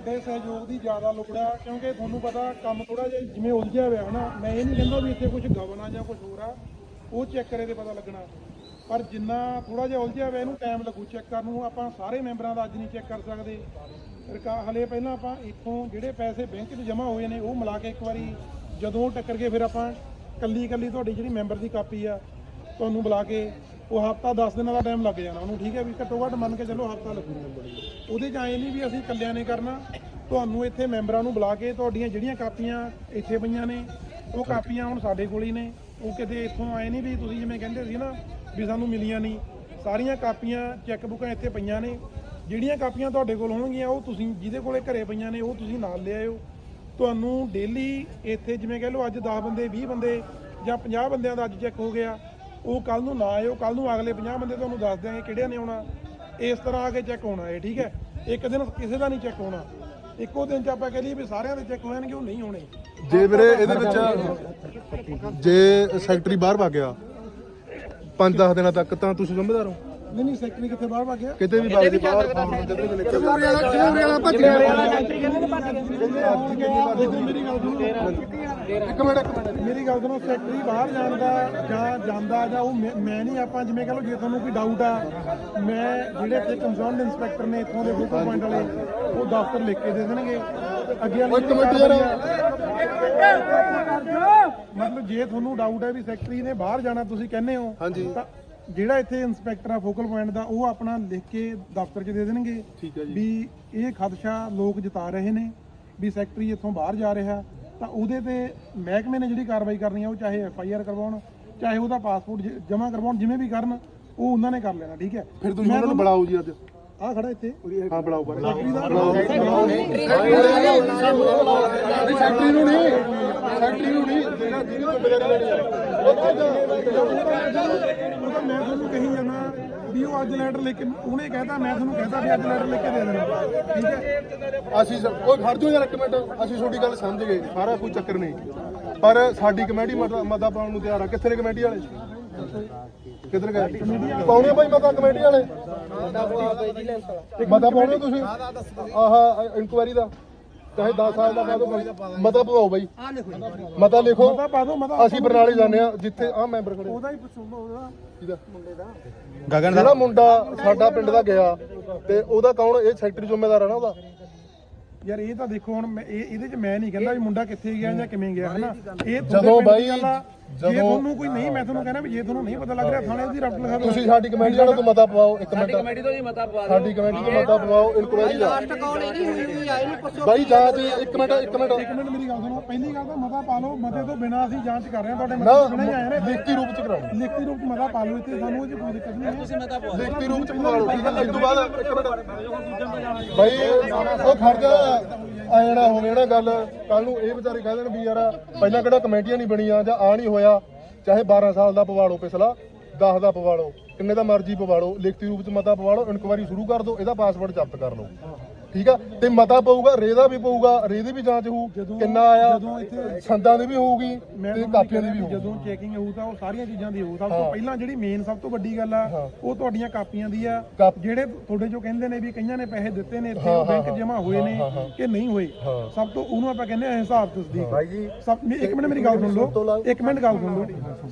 ਤੁਹਾਡੇ ਸਹਿਯੋਗ ਦੀ ਜ਼ਿਆਦਾ ਲੋੜ ਆ, ਕਿਉਂਕਿ ਤੁਹਾਨੂੰ ਪਤਾ ਕੰਮ ਥੋੜਾ ਜਿਹਾ ਜਿਵੇਂ ਉਲਝਿਆ ਹੋਇਆ ਹਨਾ, ਮੈਂ ਇਹ ਨਹੀਂ ਕਹਿੰਦਾ ਵੀ ਇੱਥੇ ਕੁਝ ਗਵਨਾ ਜਾਂ ਕੁਝ ਹੋਰ ਆ, ਉਹ ਚੈੱਕ ਕਰੇ ਤੇ ਪਤਾ ਲੱਗਣਾ। ਪਰ ਜਿੰਨਾ ਥੋੜਾ ਜਿਹਾ ਉਲਝਿਆ ਹੋਇਆ, ਇਹਨੂੰ ਟਾਈਮ ਲੱਗੂ ਚੈੱਕ ਕਰਨ ਨੂੰ, ਆਪਾਂ ਸਾਰੇ ਮੈਂਬਰਾਂ ਦਾ ਅੱਜ ਨਹੀਂ ਚੈੱਕ ਕਰ ਸਕਦੇ। ਸਰਕਾਰ ਹਲੇ ਪਹਿਲਾਂ ਆਪਾਂ ਇੱਥੋਂ ਜਿਹੜੇ ਪੈਸੇ ਬੈਂਕ 'ਚ ਜਮ੍ਹਾਂ ਹੋਏ ਨੇ, ਉਹ ਮਿਲਾ ਕੇ ਇੱਕ ਵਾਰੀ ਜਦੋਂ ਟੱਕਰ ਕੇ ਫਿਰ ਆਪਾਂ ਕੱਲੀ ਕੱਲੀ ਤੁਹਾਡੀ ਜਿਹੜੀ ਮੈਂਬਰ ਦੀ ਕਾਪੀ ਆ, ਤੁਹਾਨੂੰ ਬੁਲਾ ਕੇ ਉਹ ਹਫਤਾ 10 ਦਿਨਾਂ ਦਾ ਟਾਈਮ ਲੱਗ ਜਾਣਾ ਉਹਨੂੰ ਠੀਕ ਹੈ ਵੀ ਘੱਟੋ ਘੱਟ ਮੰਨ ਕੇ ਚੱਲੋ ਹਫਤਾ ਲੱਗੂਗਾ ਉਹਦੇ 'ਚ ਆਏ ਨਹੀਂ ਵੀ ਅਸੀਂ ਇਕੱਲਿਆਂ ਨੇ ਕਰਨਾ ਤੁਹਾਨੂੰ ਇੱਥੇ ਮੈਂਬਰਾਂ ਨੂੰ ਬੁਲਾ ਕੇ ਤੁਹਾਡੀਆਂ ਜਿਹੜੀਆਂ ਕਾਪੀਆਂ ਇੱਥੇ ਪਈਆਂ ਨੇ ਉਹ ਕਾਪੀਆਂ ਹੁਣ ਸਾਡੇ ਕੋਲ ਹੀ ਨੇ। ਉਹ ਕਿਤੇ ਇੱਥੋਂ ਆਏ ਨਹੀਂ ਵੀ ਤੁਸੀਂ ਜਿਵੇਂ ਕਹਿੰਦੇ ਸੀ ਨਾ ਵੀ ਸਾਨੂੰ ਮਿਲੀਆਂ ਨਹੀਂ ਸਾਰੀਆਂ ਕਾਪੀਆਂ ਚੈੱਕ ਬੁੱਕਾਂ ਇੱਥੇ ਪਈਆਂ ਨੇ। ਜਿਹੜੀਆਂ ਕਾਪੀਆਂ ਤੁਹਾਡੇ ਕੋਲ ਹੋਣਗੀਆਂ ਉਹ ਤੁਸੀਂ ਜਿਹਦੇ ਕੋਲੇ ਘਰੇ ਪਈਆਂ ਨੇ ਉਹ ਤੁਸੀਂ ਨਾਲ ਲਿਆਇਓ ਤੁਹਾਨੂੰ ਡੇਲੀ ਇੱਥੇ ਜਿਵੇਂ ਕਹਿ ਲਓ ਅੱਜ 10 ਬੰਦੇ 20 ਬੰਦੇ ਜਾਂ 50 ਬੰਦਿਆਂ ਦਾ ਅੱਜ ਚੈੱਕ ਹੋ ਗਿਆ। ਉਹ ਕੱਲ ਨੂੰ ਨਾ ਆਇਓ ਕੱਲ ਨੂੰ ਅਗਲੇ 50 ਬੰਦੇ ਤੁਹਾਨੂੰ ਦੱਸ ਦਿਆਂਗੇ ਕਿਹੜਿਆਂ ਨੇ ਆਉਣਾ। ਇਸ ਤਰ੍ਹਾਂ ਆ ਕੇ ਚੈੱਕ ਹੋਣਾ ਹੈ ਠੀਕ ਹੈ? ਇੱਕ ਦਿਨ ਕਿਸੇ ਦਾ ਨਹੀਂ ਚੈੱਕ ਹੋਣਾ। ਇੱਕੋ ਦਿਨ ਚ ਆਪਾਂ ਕਹਿ ਲਈਏ ਵੀ ਸਾਰਿਆਂ ਦੇ ਚੈੱਕ ਹੋ ਜਾਣਗੇ ਉਹ ਨਹੀਂ ਹੋਣੇ ਜੇ ਵੀਰੇ ਇਹਦੇ ਵਿੱਚ ਜੇ ਸੈਕਟਰੀ ਬਾਹਰ ਭੱਗ ਗਿਆ 5-10 ਦਿਨਾਂ ਤੱਕ ਤਾਂ ਤੁਸੀਂ ਜ਼ਿੰਮੇਦਾਰ ਹੋ? ਨਹੀਂ ਨਹੀਂ ਸੈਕਟਰੀ ਕਿੱਥੇ ਬਾਹਰ ਭੱਗ ਗਿਆ? ਕਿਤੇ ਵੀ ਭੱਜ ਦੀ ਬਾਹਰ ਵੀ ਖਨੌਰੀ ਵਾਲਾ ਭੱਜ ਗਿਆ। ਮੇਰੀ ਗੱਲ ਸੁਣੋ। ਇੱਕ ਮਿੰਟ ਇੱਕ ਮਿੰਟ ਮੇਰੀ ਗੱਲ ਸੁਣੋ ਸੈਕਟਰੀ ਬਾਹਰ ਜਾਣ ਦਾ ਜਾਂ ਜਾਂਦਾ ਜਾਂ ਉਹ ਮੈਂ ਨਹੀਂ ਆਪਾਂ ਜਿਵੇਂ ਕਹ ਲਓ ਜੇ ਤੁਹਾਨੂੰ ਕੋਈ ਡਾਊਟ ਆ ਮੈਂ ਜਿਹੜੇ ਇੱਥੇ ਕੰਸਰਨਡ ਇੰਸਪੈਕਟਰ ਨੇ ਇੱਥੋਂ ਦੇ ਫੋਕਲ ਪੁਆਇੰਟ ਵਾਲੇ ਉਹ ਦਫ਼ਤਰ ਲਿਖ ਕੇ ਦੇ ਦੇਣਗੇ ਅੱਗੇ ਵਾਲੀ ਇੱਕ ਮਿੰਟ ਯਾਰ। ਮਤਲਬ ਜੇ ਤੁਹਾਨੂੰ ਡਾਊਟ ਹੈ ਵੀ ਸੈਕਟਰੀ ਨੇ ਬਾਹਰ ਜਾਣਾ ਤੁਸੀਂ ਕਹਿੰਦੇ ਹੋ ਹਾਂਜੀ। ਤਾਂ ਜਿਹੜਾ ਇੱਥੇ ਇੰਸਪੈਕਟਰ ਆ ਫੋਕਲ ਪੁਆਇੰਟ ਦਾ ਉਹ ਆਪਣਾ ਲਿਖ ਕੇ ਦਫ਼ਤਰ 'ਚ ਦੇ ਦੇਣਗੇ। ਵੀ ਇਹ ਖਦਸ਼ਾ ਲੋਕ ਜਤਾ ਰਹੇ ਨੇ ਵੀ ਸੈਕਟਰੀ ਇੱਥੋਂ ਬਾਹਰ ਜਾ ਰਿਹਾ ਤਾਂ ਉਹਦੇ ਤੇ ਮਹਿਕਮੇ ਨੇ ਜਿਹੜੀ ਕਾਰਵਾਈ ਕਰਨੀ ਆ ਉਹ ਚਾਹੇ ਐਫ ਆਈ ਆਰ ਕਰਵਾਉਣ ਚਾਹੇ ਉਹਦਾ ਪਾਸਪੋਰਟ ਜਮ੍ਹਾਂ ਕਰਵਾਉਣ ਜਿਵੇਂ ਵੀ ਕਰਨ ਉਹ ਉਹਨਾਂ ਨੇ ਕਰ ਲੈਣਾ ਠੀਕ ਹੈ ਫਿਰ ਤੁਸੀਂ ਉਹਨਾਂ ਨੂੰ ਬੁਲਾਓ ਜੀ ਅੱਜ ਆ ਖੜਾ ਇੱਥੇ ਹਾਂ ਬੁਲਾਓ ਬਾਰੇ ਸੈਕਟਰੀ ਨੂੰ ਨਹੀਂ ਸੈਕਟਰੀ ਨੂੰ ਨਹੀਂ ਜਿਹੜਾ ਜਿਹਦੀ ਜ਼ਿੰਮੇਵਾਰੀ ਲੈਣੀ ਆ ਉਹ ਤਾਂ ਮੈਂ ਤੁਹਾਨੂੰ ਕਹੀ ਜਾਣਾ ਵੀ ਉਹ ਅੱਜ ਲੈਟਰ ਲਿਖ ਕੇ ਉਹਨੇ ਕਹਿਤਾ ਮੈਂ ਤੁਹਾਨੂੰ ਕਹਿਤਾ ਵੀ ਅੱਜ ਲੈਟਰ ਲਿਖ ਕੇ ਦੇ ਦੇਣਾ। ਠੀਕ ਹੈ? ਅਸੀਂ ਸ- ਓਏ ਖੜ ਜਾਓ ਯਾਰ ਇੱਕ ਮਿੰਟ। ਅਸੀਂ ਤੁਹਾਡੀ ਗੱਲ ਸਮਝ ਗਏ ਸਾਰਾ ਕੋਈ ਚੱਕਰ ਨਹੀਂ। ਪਰ ਸਾਡੀ ਕਮੇਟੀ ਮਤਾ ਪਾਉਣ ਨੂੰ ਤਿਆਰ ਆ। ਕਿੱਥੇ ਨੇ ਕਮੇਟੀ ਵਾਲੇ? ਕਿੱਧਰ ਗਏ? ਪਾਉਣੇ ਬਾਈ ਮਤਾ ਕਮੇਟੀ ਵਾਲੇ? ਮਤਾ ਪਾਉਣੇ ਤੁਸੀਂ? ਆਹ ਇਨਕੁਆਇਰੀ ਦਾ। ਚਾਹੇ 10 ਸਾਲ ਦਾ ਪਾ ਦਿਓ ਮਤਾ ਪਵਾਓ ਬਾਈ। ਮਤਾ ਲਿਖੋ ਮਤਾ ਪਾ ਦਿਓ ਮਤਾ ਅਸੀਂ ਬਰਨਾਲੇ ਜਾਂਦੇ ਆ ਜਿੱਥੇ ਆ ਮੈਂਬਰ ਖੜੇ ਉਹਦਾ ਹੀ ਪੁੱਛੂਗਾ ਉਹਦਾ ਜਿਹਦਾ ਜਿਹੜਾ ਮੁੰਡਾ ਸਾਡਾ ਪਿੰਡ ਦਾ ਗਿਆ ਤੇ ਉਹਦਾ ਕੌਣ? ਇਹ ਸੈਕਟਰੀ ਜ਼ਿੰਮੇਦਾਰ ਆ ਨਾ ਉਹਦਾ। ਯਾਰ ਇਹ ਤਾਂ ਦੇਖੋ ਹੁਣ ਮੈਂ ਇਹ ਇਹਦੇ ਚ ਮੈਂ ਨਹੀਂ ਕਹਿੰਦਾ ਵੀ ਮੁੰਡਾ ਕਿੱਥੇ ਗਿਆ ਜਾਂ ਕਿਵੇਂ ਗਿਆ ਹਨਾ? ਇਹ ਤੁਹਾਡੇ ਜਦੋਂ ਪਿੰਡ ਦੀ ਬਾਈ, ਗੱਲ ਆ। ਜੇ ਜਦੋਂ- ਤੁਹਾਨੂੰ ਕੋਈ ਨਹੀਂ ਮੈਂ ਤੁਹਾਨੂੰ ਕਹਿੰਦਾ ਵੀ ਜੇ ਤੁਹਾਨੂੰ ਨਹੀਂ ਪਤਾ ਲੱਗ ਰਿਹਾ ਥਾਣੇ ਦੀ ਰੱਟ ਲਗਾ ਦਿਓ। ਤੁਸੀਂ ਸਾਡੀ ਕਮੇਟੀ ਵਾਲੇ ਤੋਂ ਮਤਾ ਪਵਾਓ ਇੱਕ ਮਿੰਟ। ਕਮੇਟੀ ਤੋਂ ਜੀ ਮਤਾ ਪਵਾ ਸਾਡੀ ਕਮੇਟੀ ਤੋਂ ਮਤਾ ਪਵਾਓ ਇਨਕੁਆਇਰੀ ਦਾ। ਬਾਈ ਜਾਂਚ ਇੱਕ ਮਿੰਟ ਇੱਕ ਮਿੰਟ। ਇੱਕ ਮਿੰਟ ਮੇਰੀ ਗੱਲ ਸੁਣੋ। ਪਹਿਲੀ ਗੱਲ ਤਾਂ ਮਤਾ ਪਾ ਲਓ ਮਤੇ ਤੋਂ ਬਿਨਾਂ ਅਸੀਂ ਜਾਂਚ ਕਰ ਰਹੇ ਹਾਂ ਤੁਹਾਡੇ ਮਤੇ ਨਹੀਂ ਆਏ ਨੇ। ਲਿਖਤੀ ਰੂਪ ਚ ਕਰਾਓ। ਲਿਖਤੀ ਰੂਪ ਚ ਮਤਾ ਪਾ ਲਓ ਇੱਥੇ ਸਾਨੂੰ ਇਹ ਕੋਈ ਦਿੱਕਤ ਨਹੀਂ ਤੁਸੀਂ ਮਤਾ ਲਿਖਤੀ ਰੂਪ ਚ ਪਵਾ ਲਓ ਠੀਕ ਹੈ। ਇਸ ਤੋਂ ਬਾਅਦ ਇੱਕ ਮਿੰਟ। ਬਾਈ ਉਹ ਖਰਚਾ ਆ ਜਿਹੜਾ ਹੋ ਗਿਆ ਨਾ ਗੱਲ ਕੱਲ ਨੂੰ ਇਹ ਵਿਚਾਰੇ ਕਹਿ ਦੇਣ ਵੀ ਯਾਰ ਪਹਿਲਾਂ ਕਿਹੜਾ ਕਮੇਟੀਆਂ ਨਹੀਂ ਬਣੀਆਂ ਜਾਂ ਆ ਨਹੀਂ ਹੋਇਆ, ਚਾਹੇ 12 ਸਾਲ ਦਾ ਪਵਾ ਲਓ ਪਿਛਲਾ 10 ਦਾ ਪਵਾ ਲਓ ਕਿੰਨੇ ਦਾ ਮਰਜ਼ੀ ਪਵਾ ਲਓ ਲਿਖਤੀ ਰੂਪ ਚ ਮਤਾ ਪਵਾ ਲਓ ਇਨਕੁਆਇਰੀ ਸ਼ੁਰੂ ਕਰ ਦਿਓ, ਇਹਦਾ ਪਾਸਵਰਡ ਜ਼ਬਤ ਕਰ ਲਓ। ਠੀਕ ਆ? ਤੇ ਮਤਾ ਪਊਗਾ ਰੇ ਦਾ ਵੀ ਪਊਗਾ ਰੇ ਦੀ ਵੀ ਜਾਂਚ ਹੋਊ ਕਿੰਨਾ ਆਇਆ ਜਦੋਂ ਇੱਥੇ ਸੰਦਾਂ ਦੀ ਵੀ ਹੋਊਗੀ ਤੇ ਕਾਪੀਆਂ ਦੀ ਵੀ ਹੋਊਗੀ। ਜਦੋਂ ਚੈਕਿੰਗ ਹੋਊ ਤਾਂ ਉਹ ਸਾਰੀਆਂ ਚੀਜ਼ਾਂ ਦੀ ਹੋਊ। ਸਭ ਤੋਂ ਪਹਿਲਾਂ ਜਿਹੜੀ ਮੇਨ ਸਭ ਤੋਂ ਵੱਡੀ ਗੱਲ ਆ ਉਹ ਤੁਹਾਡੀਆਂ ਕਾਪੀਆਂ ਦੀ ਆ। ਜਿਹੜੇ ਤੁਹਾਡੇ ਜੋ ਕਹਿੰਦੇ ਨੇ ਵੀ ਕਈਆਂ ਨੇ ਪੈਸੇ ਦਿੱਤੇ ਨੇ ਇੱਥੇ ਬੈਂਕ ਜਮ੍ਹਾਂ ਹੋਏ ਨੇ। ਕਿ ਨਹੀਂ ਹੋਏ। ਸਭ ਤੋਂ ਉਹਨੂੰ ਆਪਾਂ ਕਹਿੰਦੇ ਆ ਹਿਸਾਬ ਤਸਦੀਕ। ਭਾਈ ਜੀ ਸਭ ਮੇ- ਇੱਕ ਮਿੰਟ ਮੇਰੀ ਗੱਲ ਸੁਣ ਲਓ। ਇੱਕ ਮਿੰਟ ਗੱਲ ਸੁਣ ਲਓ।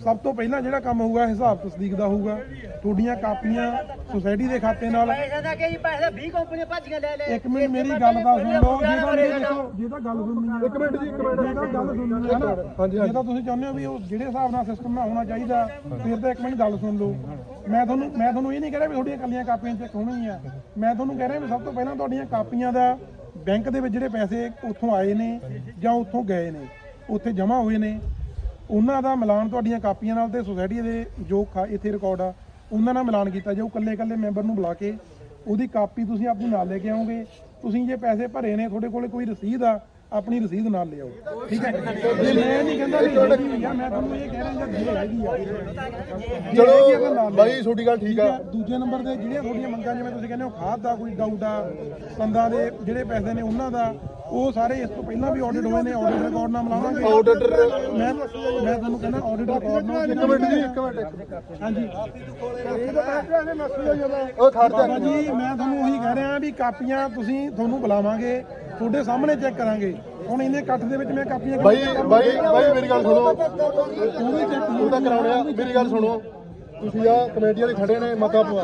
ਸਭ ਤੋਂ ਪਹਿਲਾਂ ਜਿਹੜਾ ਕੰਮ ਹੋਊਗਾ ਹਿਸਾਬ ਤਸਦੀਕ ਦਾ ਹੋਊਗਾ। ਤੁਹਾਡੀਆਂ ਕਾਪੀਆਂ ਸੁਸਾਇਟੀ ਦੇ ਖਾਤੇ ਨਾਲ ਪੈਸੇ ਦਾ ਕਿ ਜੀ ਪੈਸੇ 20 ਕੰਪਨੀਆਂ ਭੱਜੀਆਂ ਲੈ ਲੈ। ਇੱਕ ਮਿੰਟ ਮੇਰੀ ਗੱਲ ਦਾ ਸੁਣ। ਲਓ ਜੇ ਤਾਂ ਮੇਰੀ ਦੇਖੋ ਜੇ ਤਾਂ ਗੱਲ ਸੁਣਨੀ ਹੈ। ਇੱਕ ਮਿੰਟ ਜੀ ਇੱਕ ਮਿੰਟ। ਜੇ ਤਾਂ ਗੱਲ ਸੁਣਨੀ ਹੈ ਨਾ। ਹਾਂਜੀ, ਜੇ ਤਾਂ ਤੁਸੀਂ ਚਾਹੁੰਦੇ ਹੋ ਵੀ ਉਹ ਜਿਹੜੇ ਹਿਸਾਬ ਨਾਲ ਸਿਸਟਮ ਨਾਲ ਹੋਣਾ ਚਾਹੀਦਾ ਫਿਰ ਤਾਂ ਇੱਕ ਮਿੰਟ ਗੱਲ ਸੁਣ ਲਓ। ਮੈਂ ਤੁਹਾਨੂੰ ਮੈਂ ਤੁਹਾਨੂੰ ਇਹ ਨਹੀਂ ਕਹਿ ਰਿਹਾ ਵੀ ਤੁਹਾਡੀਆਂ ਕੱਲੀਆਂ ਕਾਪੀਆਂ ਚੈੱਕ ਹੋਣਗੀਆਂ। ਮੈਂ ਤੁਹਾਨੂੰ ਕਹਿ ਰਿਹਾ ਵੀ ਸਭ ਤੋਂ ਪਹਿਲਾਂ ਤੁਹਾਡੀਆਂ ਕਾਪੀਆਂ ਦਾ ਬੈਂਕ ਦੇ ਵਿੱਚ ਜਿਹੜੇ ਪੈਸੇ ਉੱਥੋਂ ਆਏ ਨੇ ਜਾਂ ਉੱਥੋਂ ਗਏ ਨੇ ਉੱਥੇ ਜਮ੍ਹਾਂ ਹੋਏ ਨੇ ਉਹਨਾਂ ਦਾ ਮਿਲਾਨ ਤੁਹਾਡੀਆਂ ਕਾਪੀਆਂ ਨਾਲ ਤੇ ਸੁਸਾਇਟੀ ਦੇ ਜੋ ਇੱਥੇ ਰਿਕਾਰਡ ਆ ਉਹਨਾਂ ਨਾਲ ਮਿਲਾਨ ਕੀਤਾ ਜਾਊ ਇਕੱਲੇ ਇਕੱਲੇ ਮੈਂਬਰ ਨੂੰ ਬੁਲਾ ਕੇ ਉਹਦੀ ਕਾਪੀ ਤੁਸੀਂ ਆਪਣੀ ਨਾਲ ਲੈ ਕੇ ਆਓਗੇ। ਤੁਸੀਂ ਜੇ ਪੈਸੇ ਭਰੇ ਨੇ, ਤੁਹਾਡੇ ਕੋਲੇ ਕੋਈ ਰਸੀਦ ਆ ਆਪਣੀ ਰਸੀਦ ਨਾਲ ਲਿਆਓ ਠੀਕ ਹੈ? ਜੇ ਮੈਂ ਨਹੀਂ ਕਹਿੰਦਾ ਵੀ ਹੈਗੀ ਆ ਮੈਂ ਤੁਹਾਨੂੰ ਇਹ ਕਹਿ ਰਿਹਾ ਜੇ ਹੈਗੀ ਆ। ਜੇ ਹੈਗੀ ਆ ਤਾਂ ਚਲੋ ਨਾਲ ਬਾਈ ਤੁਹਾਡੀ ਗੱਲ ਠੀਕ ਆ। ਦੂਜੇ ਨੰਬਰ ਤੇ ਜਿਹੜੀਆਂ ਤੁਹਾਡੀਆਂ ਮੰਗਾਂ ਜਿਵੇਂ ਤੁਸੀਂ ਕਹਿੰਦੇ ਹੋ ਖਾਦ ਦਾ ਕੋਈ ਡਾਊਟ ਆ ਸੰਦਾਂ ਦੇ ਜਿਹੜੇ ਪੈਸੇ ਨੇ ਉਹਨਾਂ ਦਾ ਉਹ ਸਾਰੇ ਇਸ ਤੋਂ ਪਹਿਲਾਂ ਵੀ ਆਡਿਟ ਹੋਏ ਨੇ ਆਡਿਟ ਰਿਕਾਰਡ ਨਾਲ ਮਿਲਾਵਾਂਗੇ। ਆਡਿਟਰ ਮੈਂ ਮੈਂ ਤੁਹਾਨੂੰ ਕਹਿੰਦਾ ਆਡਿਟ ਰਿਕਾਰਡ ਨਾਲ ਇੱਕ ਮਿੰਟ ਜੀ ਇੱਕ ਮਿੰਟ। ਹਾਂਜੀ। ਉਹ ਖੜ ਜਾ ਬਾਬਾ ਜੀ ਮੈਂ ਤੁਹਾਨੂੰ ਉਹੀ ਕਹਿ ਰਿਹਾ ਵੀ ਕਾਪੀਆਂ ਤੁਸੀਂ ਤੁਹਾਨੂੰ ਬੁਲਾਵਾਂਗੇ। ਤੁਹਾਡੇ ਸਾਹਮਣੇ ਚੈੱਕ ਕਰਾਂਗੇ ਹੁਣ ਇਹਨੇ ਇਕੱਠ ਦੇ ਵਿੱਚ ਮੈਂ ਕਾਪੀਆਂ ਬਾਈ ਬਾਈ ਬਾਈ ਮੇਰੀ ਗੱਲ ਸੁਣੋ ਤੂੰ ਤਾਂ ਕਰਾਉਣੇ ਆ ਮੇਰੀ ਗੱਲ ਸੁਣੋ ਤੁਸੀਂ ਆ ਕਮੇਟੀ ਵਾਲੇ ਖੜੇ ਨੇ ਮਤਾ ਪਵਾ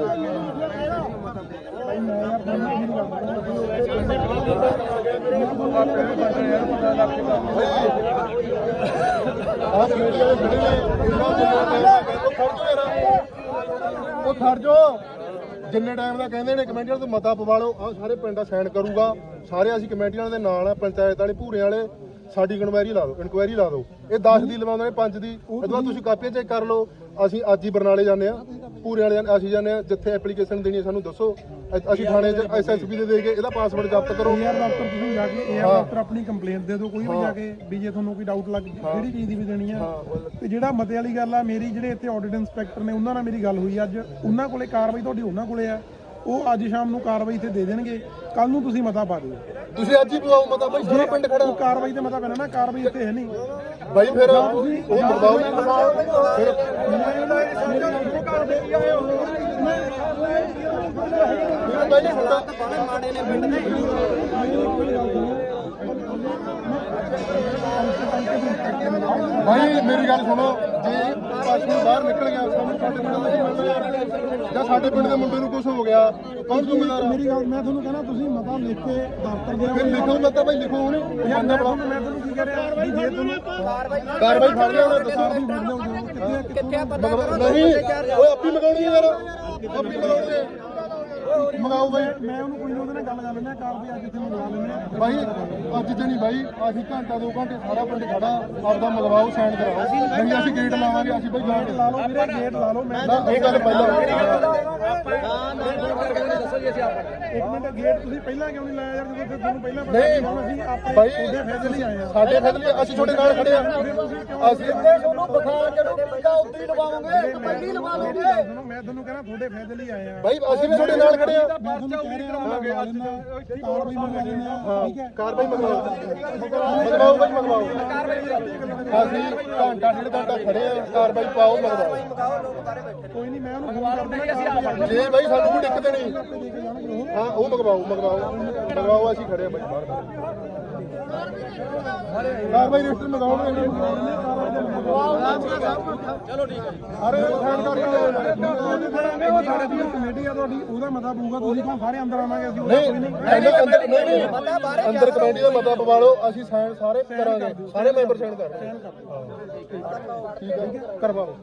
ਆ ਕਮੇਟੀ ਵਾਲੇ ਖੜੇ ਨੇ ਇਹਨਾਂ ਜਿੰਨਾ ਟਾਈਮ ਉਹ ਖੜ ਜੋ ਜਿੰਨੇ ਟਾਈਮ ਦਾ ਕਹਿੰਦੇ ਨੇ ਕਮੇਟੀ ਵਾਲੇ ਤੋਂ ਮਤਾ ਪਵਾ ਲਓ ਆ ਸਾਰੇ ਪਿੰਡ ਦਾ ਸਾਈਨ ਕਰੂਗਾ। ਸਾਰੇ ਅਸੀਂ ਕਮੇਟੀ ਵਾਲੇ ਦੇ ਨਾਲ ਆ, ਪੰਚਾਇਤ ਵਾਲੇ, ਭੂਰੇ ਵਾਲੇ। ਸਾਡੀ ਇਨਕੁਆਇਰੀ ਲਾ ਦਿਓ ਇਨਕੁਆਇਰੀ ਲਾ ਦਿਓ। ਇਹ 10 ਦੀ ਲਵਾਉਂਦੇ ਨੇ 5 ਦੀ। ਬਾਅਦ ਤੁਸੀਂ ਕਾਪੀਆਂ ਚੈੱਕ ਕਰ ਲਓ। ਅਸੀਂ ਅੱਜ ਹੀ ਬਰਨਾਲੇ ਜਾਂਦੇ ਆ ਪੂਰੇ ਵਾਲੇ ਅਸੀਂ ਜਾਂਦੇ ਆ ਜਿੱਥੇ ਐਪਲੀਕੇਸ਼ਨ ਦੇਣੀ ਹੈ ਸਾਨੂੰ ਦੱਸੋ। ਅਸੀਂ ਥਾਣੇ 'ਚ ਐਸਐਸਪੀ ਦੇ ਦੇ ਕੇ ਇਹਦਾ ਪਾਸਵਰਡ ਜ਼ਬਤ ਕਰੋ। ਏਆਰ ਦਫ਼ਤਰ ਤੁਸੀਂ ਜਾ ਕੇ ਏਆਰ ਦਫ਼ਤਰ ਆਪਣੀ ਕੰਪਲੇਂਟ ਦੇ ਦਿਓ ਕੋਈ ਵੀ ਜਾ ਕੇ ਵੀ ਜੇ ਤੁਹਾਨੂੰ ਕੋਈ ਡਾਊਟ ਲੱਗ ਕਿਹੜੀ ਚੀਜ਼ ਦੀ ਵੀ ਦੇਣੀ ਆ ਤੇ ਜਿਹੜਾ ਮਤੇ ਵਾਲੀ ਗੱਲ ਆ ਮੇਰੀ ਜਿਹੜੇ ਇੱਥੇ ਆਡਿਟ ਇੰਸਪੈਕਟਰ ਨੇ ਉਹਨਾਂ ਨਾਲ ਮੇਰੀ ਗੱਲ ਹੋਈ ਅੱਜ। ਉਹਨਾਂ ਕੋਲੇ ਕਾਰਵਾਈ ਤੁਹਾਡੀ ਉਹਨਾਂ ਕੋਲੇ ਆ। ਉਹ ਅੱਜ ਸ਼ਾਮ ਨੂੰ ਕਾਰਵਾਈ ਇੱਥੇ ਦੇ ਦੇਣਗੇ। ਕੱਲ ਨੂੰ ਤੁਸੀਂ ਮਤਾ ਪਾ ਦਿਓ। ਤੁਸੀਂ ਅੱਜ ਹੀ ਪਵਾਓ ਮਤਾ ਬਾਈ ਜਿਹੜਾ ਪਿੰਡ ਖੜਾ। ਉਹ ਕਾਰਵਾਈ ਤੇ ਮਤਾ ਪੈਣਾ ਨਾ ਕਾਰਵਾਈ ਇੱਥੇ ਹੈ ਨਹੀਂ। ਬਾਈ ਫਿਰ ਉਹ ਬਰਦਾਓ ਫਿਰ ਮੇਰੇ ਬਾਈ ਹੁੰਦਾ ਭਾਈ ਮੇਰੀ ਗੱਲ ਸੁਣੋ। ਜੇ ਪਾਸੋਂ ਬਾਹਰ ਨਿਕਲ ਗਿਆ ਸਾਨੂੰ ਸਾਡੇ ਪਿੰਡ ਦਾ ਕੀ ਮਿਲਦਾ ਜਾਂ ਸਾਡੇ ਪਿੰਡ ਦੇ ਮੁੰਡੇ ਨੂੰ ਕੁਝ ਹੋ ਗਿਆ ਕੌਣ ਜ਼ਿੰਮੇਦਾਰ ਆ? ਮੇਰੀ ਗੱਲ ਮੈਂ ਤੁਹਾਨੂੰ ਕਹਿੰਦਾ ਤੁਸੀਂ ਮਤਾ ਲਿਖ ਕੇ ਦਫ਼ਤਰ ਦੇ ਫਿਰ ਲਿਖੋ ਮਤਾ ਭਾਈ ਲਿਖੋ ਯਾਰ ਮੈਂ ਤੁਹਾਨੂੰ ਮੈਂ ਤੁਹਾਨੂੰ ਕੀ ਕਹਿ ਰਿਹਾ? ਵੀ ਜੇ ਤੁਹਾਨੂੰ ਕਾਰਵਾਈ ਫੜ ਲਿਆ ਉਹਨੇ ਦੱਸੋ। ਕਿੱਥੇ ਪਤਾ ਨਹੀਂ ਓਏ ਆਪੀ ਮਗਾਉਣੀ ਯਾਰ। ਆਪੀ ਮਗਾਉਣੀ ਮਗਾਓ ਬਾਈ। ਮੈਂ ਉਹਨੂੰ ਕੋਈ ਨਾ ਉਹਦੇ ਨਾਲ ਗੱਲ ਕਰ ਲੈਣਾ ਕਾਰਵਾਈ ਅੱਜ ਇੱਥੇ ਮੰਗਵਾ ਲੈਣੇ ਆ। ਬਾਈ ਅੱਜ ਤੇ ਨਹੀਂ ਬਾਈ ਅਸੀਂ ਘੰਟਾ ਦੋ ਘੰਟੇ ਸਾਰਾ ਪਿੰਡ ਖੜਾ ਆਪਦਾ ਮਗਵਾਓ ਸਾਈਨ ਕਰਾਓ। ਨਹੀਂ ਅਸੀਂ ਗੇਟ ਲਾਵਾਂਗੇ ਅਸੀਂ ਬਾਈ ਗੇਟ ਲਾ ਲਓ ਵੀਰੇ ਗੇਟ ਲਾ ਲਓ ਮੈਂ ਨਾ ਇਹ ਗੱਲ ਪਹਿਲਾਂ ਇੱਕ ਮਿੰਟ ਗੇਟ ਤੁਸੀਂ ਪਹਿਲਾਂ ਕਿਉਂ ਨਹੀਂ ਲਾਇਆ ਯਾਰ ਜਦੋਂ ਫਿਰ ਤੁਹਾਨੂੰ ਪਹਿਲਾਂ ਪਤਾ ਨਹੀਂ। ਸੀ ਹੁਣ ਅਸੀਂ ਆਪਣੇ ਬਾਈ ਤੁਹਾਡੇ ਫਾਇਦੇ ਲਈ ਆਏ ਆ। ਸਾਡੇ ਫੈਸਲੇ ਅਸੀਂ ਤੁਹਾਡੇ ਨਾਲ ਖੜੇ ਆ। ਅਸੀਂ ਤੁਹਾਨੂੰ ਬੁਖਾਰ ਚੜੂ ਟੀਕਾ ਉੱਤੇ ਹੀ ਲਵਾਵਾਂਗੇ ਪਹਿਲੀ ਲਵਾ ਲਓਗੇ। ਸੁਣੋ ਮੈਂ ਤੁਹਾਨੂੰ ਕਹਿੰਦਾ ਤੁਹਾਡੇ ਲਈ ਆਏ ਆ। ਬਾਈ ਅਸੀਂ ਵੀ ਤੁਹਾਡੇ ਨਾਲ ਖੜੇ ਆ ਕਾਰਵਾਈ ਮੰਗਵਾ ਲੈਣੇ ਆ। ਠੀਕ ਹੈ। ਕਾਰਵਾਈ ਮਗਵਾਓ। ਮਗਵਾਓ ਬਾਈ ਮਗਵਾਓ। ਅਸੀਂ ਘੰਟਾ ਡੇਢ ਘੰਟਾ ਖੜੇ ਆ ਕਾਰਵਾਈ ਪਾਓ ਮਗਵਾਓ। ਕੋਈ ਨਹੀਂ ਮੈਂ ਉਹਨੂੰ ਫੋਨ ਕਰ ਦੇਣਾ ਕਾਰਵਾਈ ਜੇ ਬਾਈ ਸਾਨੂੰ ਕੋਈ ਦਿੱਕਤ ਨਹੀਂ। ਹਾਂ ਉਹ ਮਗਵਾਓ ਮਗਵਾਓ। ਮਗਵਾਓ ਅਸੀਂ ਖੜੇ ਆ ਬਾਈ ਬਾਹਰ। ਕਾਰਵਾਈ ਰਜਿਸਟਰ ਮਗਵਾਓ ਚਲੋ ਠੀਕ ਹੈ ਅਰੇ ਸਾਈਨ ਕਰਕੇ ਉਹ ਸਾਡੇ ਦੀ ਕਮੇਟੀ ਆ ਤੁਹਾਡੀ ਉਹਦਾ ਮਤਾ ਪਊਗਾ। ਤੁਸੀਂ ਕਹੋ ਸਾਰੇ ਅੰਦਰ ਆਵਾਂਗੇ ਅਸੀਂ ਉਹਦਾ ਨਹੀਂ। ਕੋਈ ਨਹੀਂ ਅੰਦਰ ਅੰਦਰ ਨਹੀਂ ਨਹੀਂ ਅੰਦਰ ਕਮੇਟੀ ਦਾ ਮਤਾ ਪਵਾ ਲਓ ਅਸੀਂ ਸਾਈਨ ਸਾਰੇ ਕਰਾਂਗੇ। ਸਾਰੇ ਮੈਂਬਰ ਸਾਈਨ ਕਰ ਰਹੇ ਠੀਕ ਹੈ ਕਰਵਾਓ।